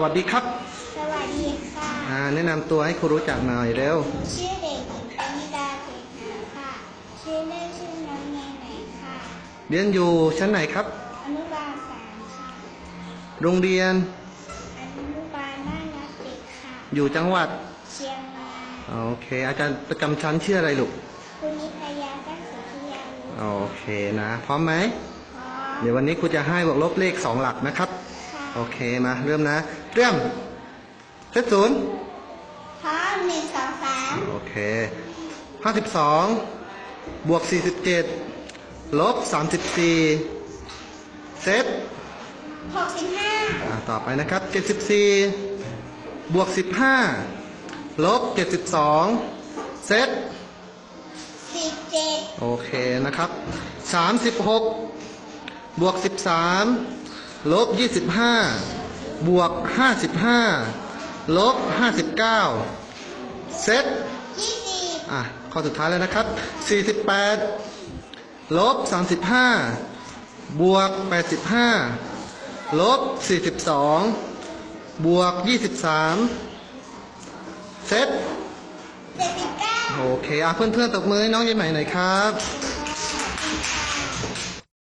สวัสดีครับ สวัสดีค่ะอ่าแนะนำตัวให้ครูรู้จักหน่อยเร็ว ชื่อเด็กหญิงปณิดาเศรษฐาค่ะ ชื่อเล่นชื่อน้องเนไหนค่ะ เรียนอยู่ชั้นไหนครับ อนุบาลสามค่ะโรงเรียนอนุบาลบ้านรักเด็กค่ะ อยู่จังหวัดเชียงรายโอเค อาจารย์ประจำชั้นชื่ออะไรลูกคุณนิตยาตั้งสุธิยาวุโอเคนะ พร้อมไหมพร้อมเดี๋ยววันนี้ครูจะให้บวกลบเลขสองหลักนะครับค่ะ โอเคมาเริ่มนะเริ่มเซตศูนย์พร้อมหนึ่งสองสามโอเคห้าสิบสองบวกสี่สิบเจ็ดลบสามสิบสี่เซตหกสิบห้าอ่าต่อไปนะครับ74บวก15ลบ72เซตสิบเจ็ดโอเคนะครับ36บวก13 ลบ25บวก55ลบ59เซตยี่สิบอะข้อสุดท้ายแล้วนะครับ48ลบ35บวก85ลบ42บวก23เซตเจ็ดสิบเก้าโอเค อะเพื่อนๆตบมือให้น้องยายใหม่หน่อยครับ